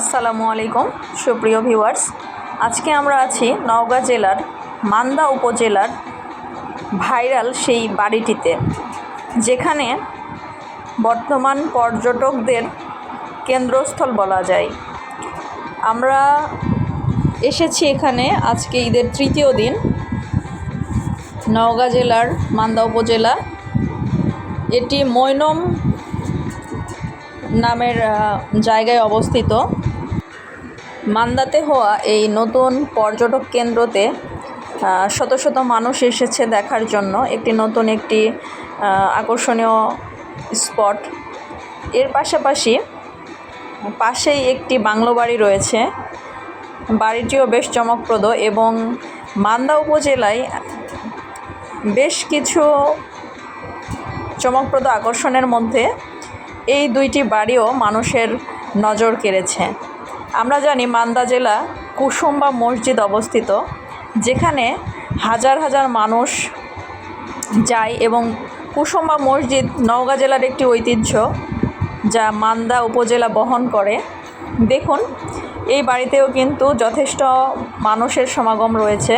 আসসালামু আলাইকুম, সুপ্রিয় ভিউয়ার্স। আজকে আমরা আছি নওগাঁ জেলার মান্দা উপজেলার ভাইরাল সেই বাড়িটিতে, যেখানে বর্তমান পর্যটকদের কেন্দ্রস্থল বলা যায়। আমরা এসেছি এখানে আজকে ঈদের তৃতীয় দিন নওগাঁ জেলার মান্দা উপজেলা। এটি মৈনম নামের জায়গায় অবস্থিত। মান্দাতে হওয়া এই নতুন পর্যটক কেন্দ্রতে শত শত মানুষ এসেছে দেখার জন্য। একটি নতুন একটি আকর্ষণীয় স্পট। এর পাশাপাশি পাশেই একটি বাংলো বাড়ি রয়েছে। বাড়িটিও বেশ চমকপ্রদ এবং মান্দা উপজেলায় বেশ কিছু চমকপ্রদ আকর্ষণের মধ্যে এই দুইটি বাড়িও মানুষের নজর কেড়েছে। আমরা জানি মান্দা জেলা কুসুম্বা মসজিদ অবস্থিত, যেখানে হাজার হাজার মানুষ যায় এবং কুসুম্বা মসজিদ নওগাঁ জেলার একটি ঐতিহ্য যা মান্দা উপজেলা বহন করে। দেখুন, এই বাড়িতেও কিন্তু যথেষ্ট মানুষের সমাগম রয়েছে।